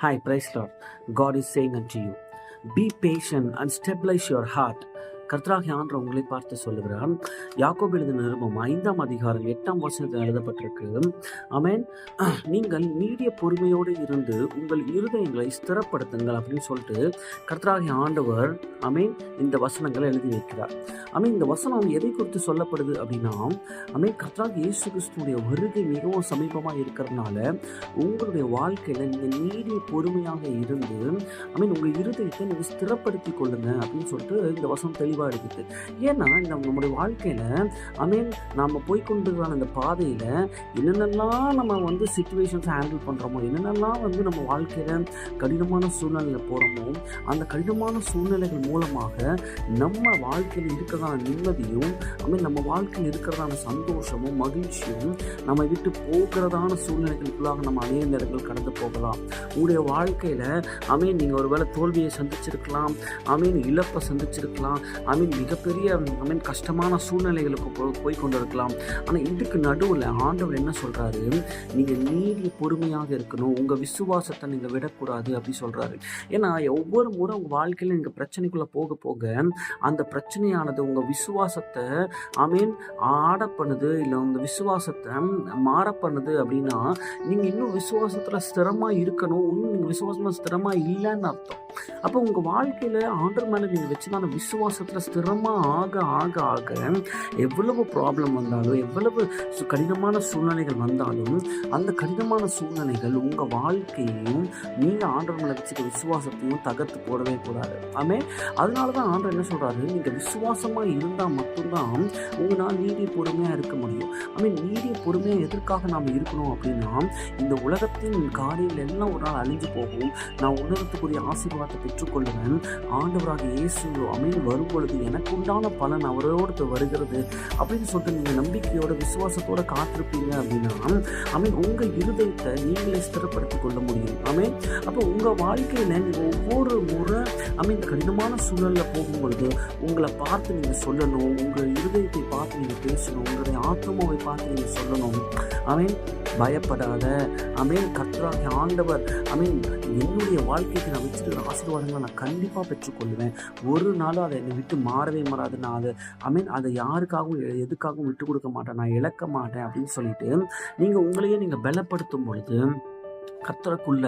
Hi, praise Lord. God is saying unto you, Be patient and stabilize your heart. கர்த்தராகிய ஆண்டு உங்களை பார்த்து சொல்லுகிறான் யாக்கோபு எழுதின நிருபம் ஐந்தாம் அதிகாரம் எட்டாம் வருஷத்தில் எழுதப்பட்டிருக்கு அமேன் நீங்கள் நீடிய பொறுமையோடு இருந்து உங்கள் இருதயங்களை ஸ்திரப்படுத்துங்கள் அப்படின்னு சொல்லிட்டு கர்த்தராகிய ஆண்டவர் அமேன் இந்த வசனங்களை எழுதி வைக்கிறார். அமேன் இந்த வசனம் எதை குறித்து சொல்லப்படுது அப்படின்னா அமேன் கர்த்தராக இயேசு கிறிஸ்துடைய வருகை மிகவும் சமீபமாக இருக்கிறதுனால உங்களுடைய வாழ்க்கையில் நீங்கள் நீடிய பொறுமையாக இருந்து அமீன் உங்கள் இருதயத்தை நீங்கள் ஸ்திரப்படுத்தி கொள்ளுங்க அப்படின்னு சொல்லிட்டு இந்த வசனம் தெளிவாக இருக்குது. ஏன்னா இந்த நம்முடைய வாழ்க்கையில் அமீன் நாம் போய்கொண்டிருக்கிற அந்த பாதையில் என்னென்னலாம் நம்ம வந்து சுச்சுவேஷன்ஸ் ஹேண்டில் பண்ணுறோமோ என்னென்னலாம் வந்து நம்ம வாழ்க்கையில் கடினமான சூழ்நிலையில் போகிறோமோ அந்த கடினமான சூழ்நிலைகள் மூலமாக நம்ம வாழ்க்கையில் இருக்கிறதான நிம்மதியும் அமீன் நம்ம வாழ்க்கையில் இருக்கிறதான சந்தோஷமும் மகிழ்ச்சியும் நம்ம விட்டு போகிறதான சூழ்நிலைகளுக்குள்ளாக நம்ம அநேக நேரங்கள் கடந்து போகலாம். உங்களுடைய வாழ்க்கையில் அமீன் நீங்கள் ஒருவேளை தோல்வியை சந்திச்சிருக்கலாம் அமீன் இழப்பை சந்திச்சிருக்கலாம் அமீன் மிகப்பெரிய அமீன் கஷ்டமான சூழ்நிலைகளுக்கு போய் கொண்டு இருக்கலாம் ஆனால் இதுக்கு நடுவில் ஆண்டவர் என்ன சொல்கிறாரு நீங்கள் நீதி பொறுமையாக இருக்கணும் உங்கள் விசுவாசத்தை நீங்கள் விடக்கூடாது அப்படி சொல்கிறாரு ஏன்னா ஒவ்வொரு முறை உங்கள் வாழ்க்கையில் நீங்கள் பிரச்சனைக்குள்ள போக போக அந்த பிரச்சனையானது உங்கள் விசுவாசத்தை அமீன் ஆட பண்ணுது இல்லை உங்கள் விசுவாசத்தை மாற பண்ணுது அப்படின்னா நீங்கள் இன்னும் விசுவாசத்தில் ஸ்திரமாக இருக்கணும். இன்னும் நீங்கள் விசுவாசமாக ஸ்திரமாக இல்லைன்னு அர்த்தம். அப்போ உங்கள் வாழ்க்கையில் ஆண்டர் மேலே நீங்கள் வச்சுதான விசுவாசத்தில் ஸ்திரமாக ஆக ஆக ஆக எவ்வளவு ப்ராப்ளம் வந்தாலும் எவ்வளவு கடினமான சூழ்நிலைகள் வந்தாலும் அந்த கடினமான சூழ்நிலைகள் உங்கள் வாழ்க்கையையும் நீங்கள் ஆண்டர் மேலே வச்சுக்க விசுவாசத்தையும் தகர்த்து போடவே கூடாது. ஆமே அதனால தான் ஆண்டர் என்ன சொல்கிறாரு நீங்கள் விசுவாசமாக இருந்தால் மட்டும்தான் உங்களால் நீதி பொறுமையாக இருக்க முடியும். ஐ மீன் நீதி பொறுமையாக எதற்காக நாம் இருக்கணும் அப்படின்னா இந்த உலகத்தின் காரியங்கள் எல்லாம் ஒரு நாள் அழிஞ்சு போகும். நான் உலகத்துக்குரிய ஆசீர்வாதத்தை பெற்றுக்கொள்ளுவேன். ஆண்டவராக இயேசு அமீன் வரும் பொழுது எனக்கு உண்டான பலன் அவரோடு வருகிறது அப்படின்னு சொல்லிட்டு நீங்கள் நம்பிக்கையோட விசுவாசத்தோட காத்திருப்பீங்க அப்படின்னா அமீன் உங்கள் இருதயத்தை நீங்களே ஸ்திரப்படுத்திக் கொள்ள முடியும். ஆமீன் அப்போ உங்கள் வாழ்க்கையில் நீங்கள் ஒவ்வொரு முறை அமீன் கடினமான சூழலில் போகும்பொழுது உங்களை பார்த்து நீங்கள் சொல்லணும் உங்கள் இருதயத்தை பார்த்து நீங்கள் பேசணும் உங்களுடைய ஆத்மாவை பார்த்து நீங்கள் சொல்லணும். அவன் பயப்படாத. அமீன் கர்த்தராகிய ஆண்டவர். அமீன் என்னுடைய வாழ்க்கைக்கு நான் வச்சுருக்கிற ஆசீர்வாதங்களை நான் கண்டிப்பாக பெற்றுக்கொள்வேன் ஒரு நாளும் அதை என்னை விட்டு மாறவே மாறாது. நான் அதை அமீன் அதை யாருக்காகவும் எ- எதுக்காகவும் விட்டு கொடுக்க மாட்டேன். நான் இழக்க மாட்டேன் அப்படின்னு சொல்லிட்டு நீங்கள் உங்களையே நீங்கள் பலப்படுத்தும் பொழுது கத்தருக்குள்ள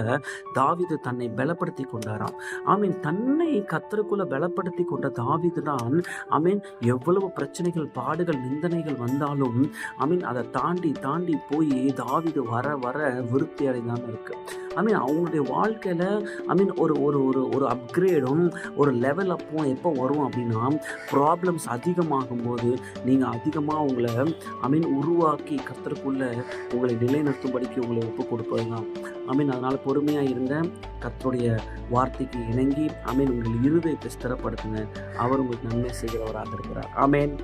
தாவிது தன்னை பலப்படுத்தி கொண்டாராம். ஆமீன். தன்னை கத்தருக்குள்ள பலப்படுத்தி கொண்ட தாவிது தான் ஆமீன் எவ்வளவு பிரச்சனைகள் பாடுகள் நிந்தனைகள் வந்தாலும் ஆமீன் அதை தாண்டி தாண்டி போய் தாவிது வர வர விருத்தி அடைந்தான்னு இருக்கு. ஐ மீன் அவங்களுடைய வாழ்க்கையில் ஐ மீன் ஒரு ஒரு ஒரு ஒரு அப்கிரேடும் ஒரு லெவல் அப்பும் எப்போ வரும் அப்படின்னா ப்ராப்ளம்ஸ் அதிகமாகும் போது நீங்கள் அதிகமாக உங்களை ஐ மீன் உருவாக்கி கத்தருக்குள்ள உங்களை நிலைநிறுத்தும்படிக்கு உங்களை ஒப்பு கொடுப்பது தான் அமீன் அதனால் பொறுமையாக இருந்த கத்தருடைய வார்த்தைக்கு இணங்கி அமீன் உங்கள் இருதயத்தை ஸ்திரப்படுத்துங்க. அவர் உங்களுக்கு நன்மை செய்கிறவராக இருக்கிறார். அமேன்